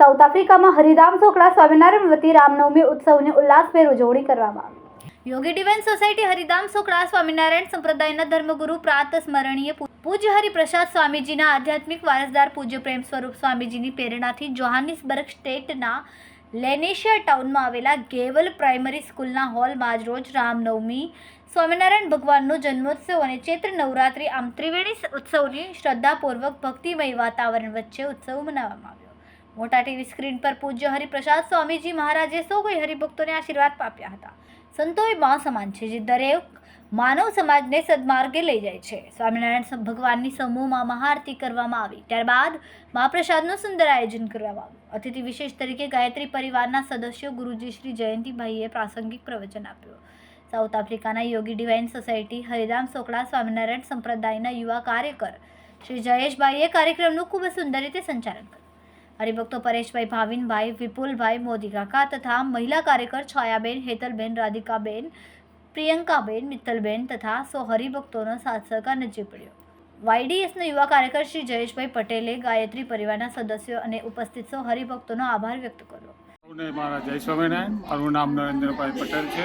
South આફ્રિકામાં હરિરામ ચોકડા સ્વામિનારાયણ વતી રામનવમી ઉત્સવની ઉલ્લાસભેર ઉજવણી કરવામાં આવી. યોગી ડિવાઇન સોસાયટી હરિધામ સોકડા સ્વામિનારાયણ સંપ્રદાયના ધર્મગુરુ પ્રાત સ્મરણીય પૂજ્ય હરિપ્રસાદ સ્વામીજીના આધ્યાત્મિક વારસદાર પૂજ્ય પ્રેમ સ્વરૂપ સ્વામીજીની પ્રેરણાથી જોહાનિસબર્ગ સ્ટેટના લેનેશિયા ટાઉનમાં આવેલા ગેવલ પ્રાઇમરી સ્કૂલના હોલમાં આજ રોજ રામનવમી સ્વામિનારાયણ ભગવાનનો જન્મોત્સવ અને ચૈત્ર નવરાત્રિ આમ ત્રિવેણી ઉત્સવની શ્રદ્ધાપૂર્વક ભક્તિમય વાતાવરણ વચ્ચે ઉત્સવ મનાવવામાં આવ્યો. મોટા ટીવી સ્ક્રીન પર પૂજ્ય હરિપ્રસાદ સ્વામીજી મહારાજે સૌ કોઈ હરિભક્તોને આશીર્વાદ આપ્યા હતા. સંતો એ મા સમાન છે જે દરેક માનવ સમાજને સદમાર્ગે લઈ જાય છે. સ્વામિનારાયણ ભગવાનની સમૂહમાં મહાઆરતી કરવામાં આવી. ત્યારબાદ મહાપ્રસાદનું સુંદર આયોજન કરવામાં આવ્યું. અતિથિ વિશેષ તરીકે ગાયત્રી પરિવારના સદસ્યો ગુરુજી શ્રી જયંતિભાઈએ પ્રાસંગિક પ્રવચન આપ્યું. સાઉથ આફ્રિકાના યોગી ડિવાઇન સોસાયટી, હરિરામ સોકડા સ્વામિનારાયણ સંપ્રદાયના યુવા કાર્યકર શ્રી જયેશભાઈએ કાર્યક્રમનું ખૂબ જ સુંદર રીતે સંચાલન કર્યું. હરિભક્તો પરેશભાઈ ભાવિનભાઈ, વિપુલભાઈ મોદી કાકા તથા મહિલા કાર્યકર છાયાબેન, હેતલબેન, રાધિકાબેન, પ્રિયંકાબેન, મિત્તલબેન તથા સો હરિભક્તોનો સાથ સહકાર નજીક પડ્યો. વાયડીએસના યુવા કાર્યકર શ્રી જયેશભાઈ પટેલે ગાયત્રી પરિવારના સદસ્યો અને ઉપસ્થિત સૌ હરિભક્તોનો આભાર વ્યક્ત કર્યો. મારા જય સ્વામિનારાયણ મારું નામ નરેન્દ્રભાઈ પટેલ છે.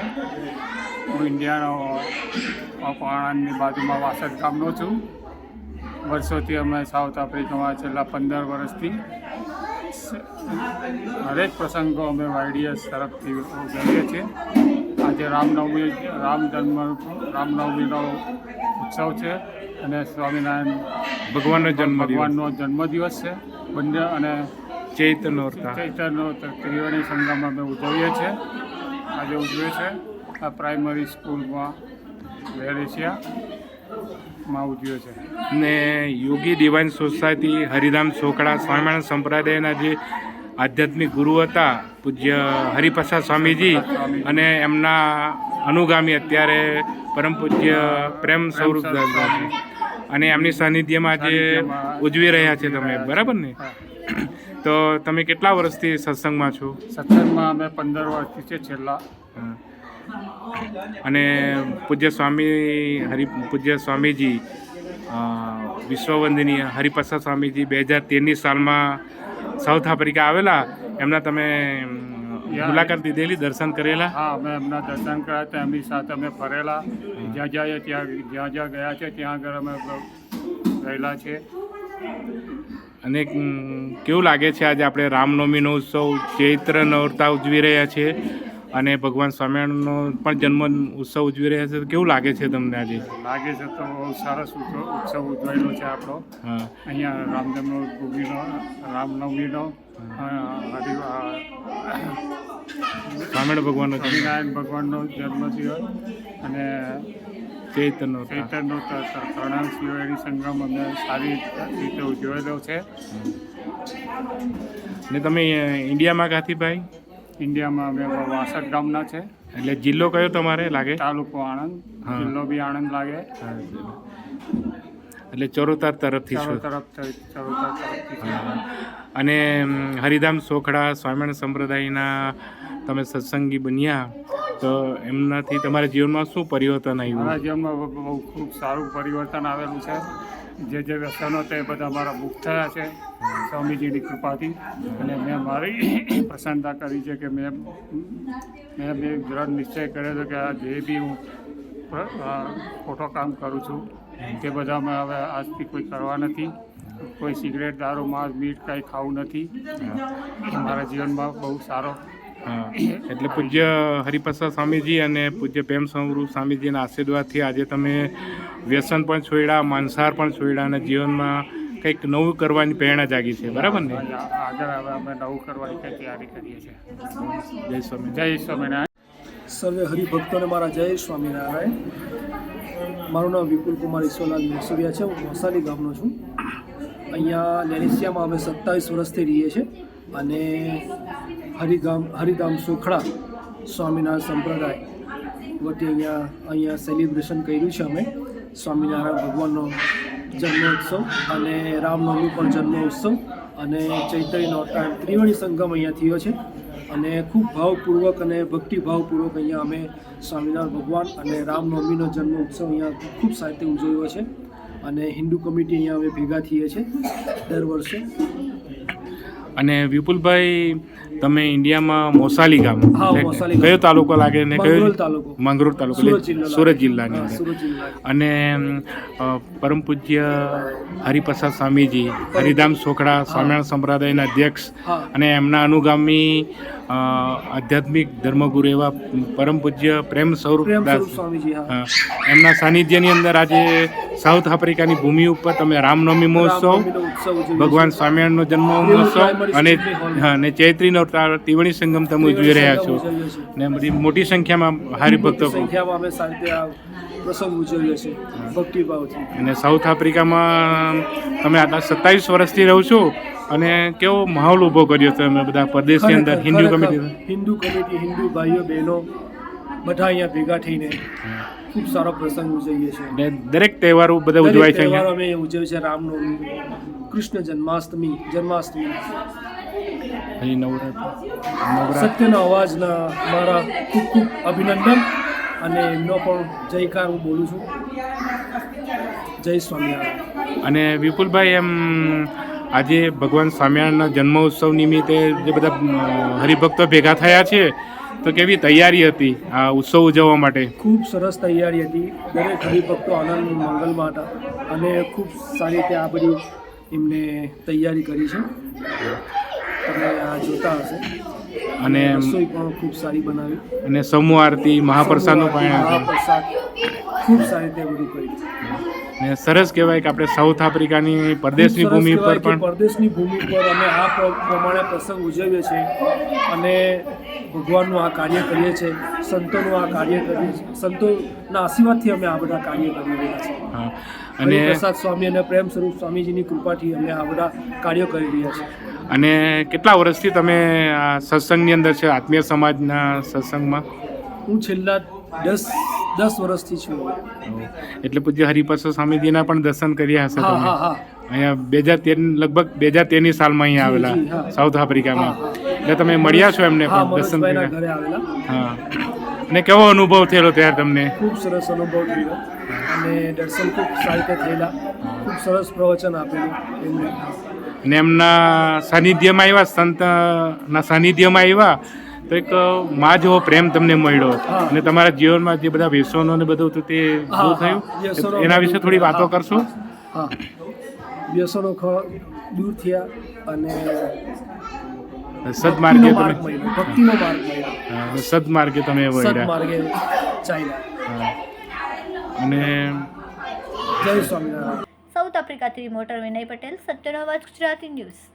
હું ઇન્ડિયાનો બાજુમાં વાસદ ગામનો છું. વર્ષોથી અમે સાઉથ આફ્રિકામાં છેલ્લા પંદર વર્ષથી હરેક પ્રસંગો અમે વાયડીએસ તરફથી ઉજવીએ છીએ. આજે રામનવમી રામ જન્મ રામનવમીનો ઉત્સવ છે અને સ્વામિનારાયણ ભગવાનનો જન્મ ભગવાનનો જન્મદિવસ છે. બંને અને ચૈત્ર નોરતા. ચૈતરનો ત્રિવેણી સંગમ અમે ઉજવીએ છીએ. આજે ઉજવે છે આ પ્રાઇમરી સ્કૂલમાં વેરેશિયામાં ઉજવ્યો છે. ને યોગી ડિવાઇન સોસાયટી હરિરામ સોકડા સ્વામિનારાયણ સંપ્રદાયના જે આધ્યાત્મિક ગુરુ હતા પૂજ્ય હરિપ્રસાદ સ્વામીજી અને એમના અનુગામી અત્યારે પરમ પૂજ્ય પ્રેમ સ્વરૂપ અને એમની સાનિધ્યમાં જે ઉજવી રહ્યા છે તમે બરાબર ને? તો તમે કેટલા વર્ષથી સત્સંગમાં છો? સત્સંગમાં અમે પંદર વર્ષથી છે છેલ્લા. અને પૂજ્ય સ્વામી હરિ પૂજ્ય સ્વામીજી વિશ્વવંદનીય હરિપ્રસાદ સ્વામીજી બે હજાર તેરની સાલમાં સાઉથ આફ્રિકા આવેલા. એમના તમે મુલાકાત લીધેલી દર્શન કરેલા? હા અમે એમના દર્શન કર્યા હતા એમની સાથે અમે ફરેલા. જ્યાં જ્યાં ત્યાં જ્યાં જ્યાં ગયા છે ત્યાં આગળ અમે રહેલા છે. અને કેવું લાગે છે આજે આપણે રામનવમીનો ઉત્સવ? ચૈત્ર નવરતા ઉજવી રહ્યા છીએ અને ભગવાન સ્વામિનારાયણનો પણ જન્મ ઉત્સવ ઉજવી રહ્યા છે. કેવું લાગે છે તમને આજે? લાગે છે તો બહુ સરસ ઉત્સવ ઉજવાયેલો છે આપણો. હા. અહીંયા રામજન્મ ભૂમિનો રામનવમીનો સ્વામિનારાયણ ભગવાનનો જન્મ. સ્વામિનારાયણ ભગવાનનો જન્મદિવસ અને નવરતા ચૈતનનો પ્રણામ શિવાયની સંગમ અમે સારી રીતે ઉજવેલો છે. ને તમે ઇન્ડિયામાં કાથી ભાઈ? ઇન્ડિયામાં અમે વાસઠ ગામના છે. એટલે જિલ્લો કયો તમારે લાગે? તાલુકો આણંદ. જિલ્લો બી આણંદ લાગે. એટલે ચરોતર તરફથી તરફ. અને હરિધામ સોખડા સ્વામિનારાયણ સંપ્રદાયના તમે સત્સંગી બન્યા તો એમનાથી તમારા જીવનમાં શું પરિવર્તન મારા આવ્યું જીવનમાં બહુ ખૂબ સારું પરિવર્તન આવેલું છે. જે જે વ્યસનો તે બધા મારા મુક્ત થયા છે. સ્વામીજીની કૃપાથી. અને મેં મારી પ્રસન્નતા કરી છે કે મેં મેં બે દ્રઢ નિશ્ચય કર્યો છે કે આ જે બી હું ખોટો કામ કરું છું, તે બધા મેં હવે આજથી કોઈ કરવા નથી. કોઈ સિગરેટ દારૂ, માંસ મીઠ કાંઈ ખાવું નથી. મારા જીવનમાં બહુ સારો એટલે પૂજ્ય હરિપ્રસાદ સ્વામીજી અને પૂજ્ય પ્રેમ સ્વરૂપ સ્વામીજીના આશીર્વાદથી આજે તમે વ્યસન પણ છોડ્યા માંસાહાર પણ છોડ્યા અને જીવનમાં કંઈક નવું કરવાની પ્રેરણા જાગી છે. બરાબર ને? આગળ હવે અમે નવું કરવાની કંઈ તૈયારી કરીએ છીએ. જય સ્વામી જય સ્વામિનારાયણ. સર્વે હરિભક્તોને મારા જય સ્વામિનારાયણ. મારું નામ વિપુલ કુમાર ઈશ્વરલાલ મેસુરિયા છે. હું મોસાલી ગામનો છું. અહીંયા લેનેશિયામાં અમે સત્તાવીસ વર્ષથી રહીએ છીએ અને હરિગામ હરિધામ સુખડા સ્વામિનારાયણ સંપ્રદાય વતી અહીંયા અહીંયા સેલિબ્રેશન કર્યું છે અમે. સ્વામિનારાયણ ભગવાનનો જન્મોત્સવ અને રામનવમી પણ જન્મોત્સવ અને ચૈત્રી નોરતા ત્રિવેણી સંગમ અહીંયા થયો છે. અને ખૂબ ભાવપૂર્વક અને ભક્તિભાવપૂર્વક અહીંયા અમે સ્વામિનારાયણ ભગવાન અને રામનવમીનો જન્મ ઉત્સવ અહીંયા ખૂબ રીતે ઉજવ્યો છે. અને હિન્દુ કમિટી અહીંયા અમે ભેગા થઈએ છીએ દર વર્ષે. અને વિપુલભાઈ તમે ઇન્ડિયામાં મોસાલી ગામ. કયો તાલુકો લાગે ને કયો? મંગરોળ તાલુકો. સુરત. જિલ્લાની અને પરમ પૂજ્ય હરિપ્રસાદ સ્વામીજી હરિધામ સોખડા સ્વામિનારાયણ સંપ્રદાયના અધ્યક્ષ અને એમના અનુગામી આધ્યાત્મિક ધર્મગુરુ એવા પરમ પૂજ્ય પ્રેમ સ્વરૂપ દાસ. એમના સાનિધ્યની અંદર આજે સાઉથ આફ્રિકાની ભૂમિ ઉપર તમે રામનવમી મહોત્સવ ભગવાન. સ્વામિનારાયણનો જન્મ મહોત્સવ અને હા, અને ચૈત્રીનો અવતાર ત્રિવેણી સંગમ તમે જોઈ રહ્યા છો. ને બધી મોટી સંખ્યામાં હરિભક્તો સંખ્યામાં અમે સારી રીતે પ્રસંગ ઉજવીએ છીએ ભક્તિભાવથી. અને સાઉથ આફ્રિકામાં તમે આટલા સત્તાવીસ વર્ષથી રહો છો અને કેવો માહોલ ઊભો કર્યો તમે બધા પરદેશની અંદર હિન્દુ કમિટી? હિન્દુ કમિટી હિન્દુ ભાઈઓ બહેનો બધા અહીંયા ભેગા થઈને ખૂબ સારો પ્રસંગ ઉજવીએ છીએ. દરેક તહેવારો બધા ઉજવાય છે તહેવારો અહીંયા અમે ઉજવીએ છીએ. રામનવમી કૃષ્ણ જન્માષ્ટમી જન્માષ્ટમી. અહીં નવરાત્ર નવરાત્ર સત્યના અવાજના મારા ખૂબ ખૂબ અભિનંદન અને એમનો પણ જયકાર હું બોલું છું. જય સ્વામિનારાયણ. અને વિપુલભાઈ એમ આજે ભગવાન સ્વામિનારાયણના જન્મોત્સવ નિમિત્તે જે બધા હરિભક્તો ભેગા થયા છે તો કેવી તૈયારી હતી આ ઉત્સવ ઉજવવા માટે? ખૂબ સરસ તૈયારી હતી. દરેક હરિભક્તો આનંદ મંગલમાં હતા અને ખૂબ સારી રીતે આ બધી એમને તૈયારી કરી છે. તમે આ જોતા હશે. અને રસોઈ પણ ખૂબ સારી બનાવી. અને સમૂહ આરતી મહાપ્રસાદનું પણ ખૂબ સારી રીતે બધું કર્યું અને સરસ કહેવાય કે આપણે સાઉથ આફ્રિકાની પરદેશની ભૂમિ પર પણ પરદેશની ભૂમિ પર અમે આ પ્રમાણે પ્રસંગ ઉજવીએ છીએ અને ભગવાનનું આ કાર્ય કરીએ છીએ સંતોનું આ કાર્ય કરીએ છીએ. સંતોના આશીર્વાદથી અમે આ બધા કાર્ય કરી રહ્યા છીએ. અને પ્રસાદ સ્વામી અને પ્રેમ સ્વરૂપ સ્વામીજીની કૃપાથી અમે આ બધા કાર્યો કરી રહ્યા છીએ. અને કેટલા વર્ષથી તમે આ સત્સંગની અંદર છે આત્મીય સમાજના સત્સંગમાં? હું છેલ્લા દસ દસ વર્ષથી છું. એટલે પૂજ્ય હરિપ્રસાદ સ્વામીજીના પણ દર્શન કર્યા હશે તમે? અહીંયા બે હજાર તેર લગભગ બે હજાર તેરની સાલમાં અહીંયા આવેલા સાઉથ આફ્રિકામાં. એટલે તમે મળ્યા છો એમને પણ દર્શન કર્યા? હા. અને કેવો અનુભવ થયેલો ત્યારે તમને? ખૂબ સરસ અનુભવ થયો અને દર્શન ખૂબ સારી થયેલા. ખૂબ સરસ પ્રવચન આપેલું એમને. અને એમના સાનિધ્યમાં આવ્યા સંતના સાનિધ્યમાં આવ્યા તો એક માં જેવો પ્રેમ તમને મળ્યો. અને તમારા જીવનમાં જે બધા વ્યસનો ને બધું હતું તે શું થયું? એના વિશે થોડી વાતો કરશું? વ્યસનો દૂર થયા અને સદમાર્ગે તમે ભક્તિનો માર્ગ સદમાર્ગે તમે વળ્યા. અને જય સ્વામિનારાયણ. સાઉથ આફ્રિકાથી રિમોટર વિનય પટેલ સત્યનો અવાજ ગુજરાતી ન્યૂઝ.